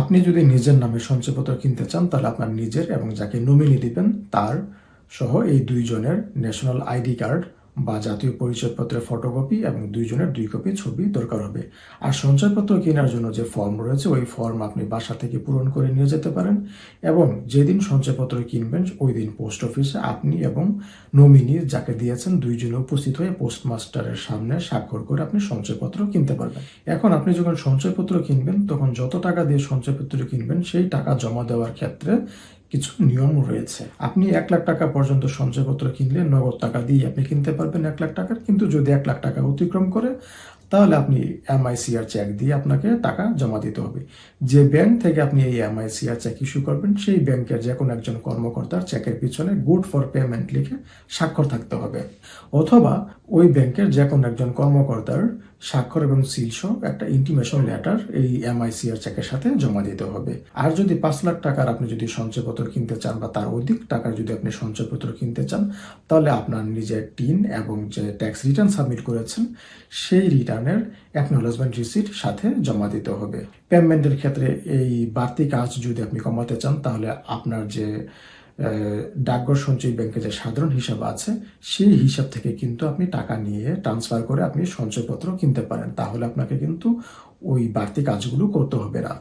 আপনি যদি নিজের নামে সঞ্চয়পত্র কিনতে চান, তাহলে আপনার নিজের এবং যাকে নমিনি দিবেন, তার সহ এই দুইজনের ন্যাশনাল আইডি কার্ড বা জাতীয় পরিচয়পত্রের ফটোকপি এবং দুইজনের দুই কপি ছবি দরকার হবে। আর সঞ্চয়পত্র কেনার জন্য যে ফর্ম রয়েছে, ওই ফর্ম আপনি বাসা থেকে পূরণ করে নিয়ে যেতে পারেন এবং যেদিন সঞ্চয়পত্র কিনবেন, ওই দিন পোস্ট অফিসে আপনি এবং নমিনি যাকে দিয়েছেন দুইজনে উপস্থিত হয়ে পোস্টমাস্টারের সামনে স্বাক্ষর করে আপনি সঞ্চয়পত্র কিনতে পারবেন। এখন আপনি যখন সঞ্চয়পত্র কিনবেন, তখন যত টাকা দিয়ে সঞ্চয়পত্র কিনবেন, সেই টাকা জমা দেওয়ার ক্ষেত্রে কিছু নিয়ম রয়েছে। আপনি এক লাখ টাকা পর্যন্ত সঞ্চয়পত্র কিনলে নগদ টাকা দিয়ে আপনি কিনতে পারবেন এক লাখ টাকার। কিন্তু যদি এক লাখ টাকা অতিক্রম করে তাহলে আপনি এমআইসিআর চেক দিয়ে আপনাকে টাকা জমা দিতে হবে। যে ব্যাংক থেকে আপনি এই এমআইসিআর চেক ইস্যু করবেন, সেই ব্যাংকের যে কোনো একজন কর্মকর্তার চেকের পিছনে গুড ফর পেমেন্ট লিখে স্বাক্ষর থাকতে হবে। অথবা ওই ব্যাংকের যে কোনো একজন কর্মকর্তার স্বাক্ষর এবং সিল সহ একটা ইন্টিমেশন লেটার এই এমআইসিআর চেকের সাথে জমা দিতে হবে। আর যদি পাঁচ লাখ টাকার আপনি যদি সঞ্চয়পত্র কিনতে চান বা তার অধিক টাকার যদি আপনি সঞ্চয়পত্র কিনতে চান, তাহলে আপনার নিজের টিন এবং যে ট্যাক্স রিটার্ন সাবমিট করেছেন, সেই রিটার্নের অ্যাকনোলেজমেন্ট রিসিট সাথে জমা দিতে হবে। পেমেন্টের ক্ষেত্রে এই বাড়তি কাজ যদি আপনি কমাতে চান, তাহলে আপনার যে ডাকঘর সঞ্চয় ব্যাংকে যে সাধারণ হিসাব আছে, সেই হিসাব থেকে কিন্তু আপনি টাকা নিয়ে ট্রান্সফার করে আপনি সঞ্চয়পত্র কিনতে পারেন। তাহলে আপনাকে কিন্তু ওই বাড়তি কাজগুলো করতে হবে না।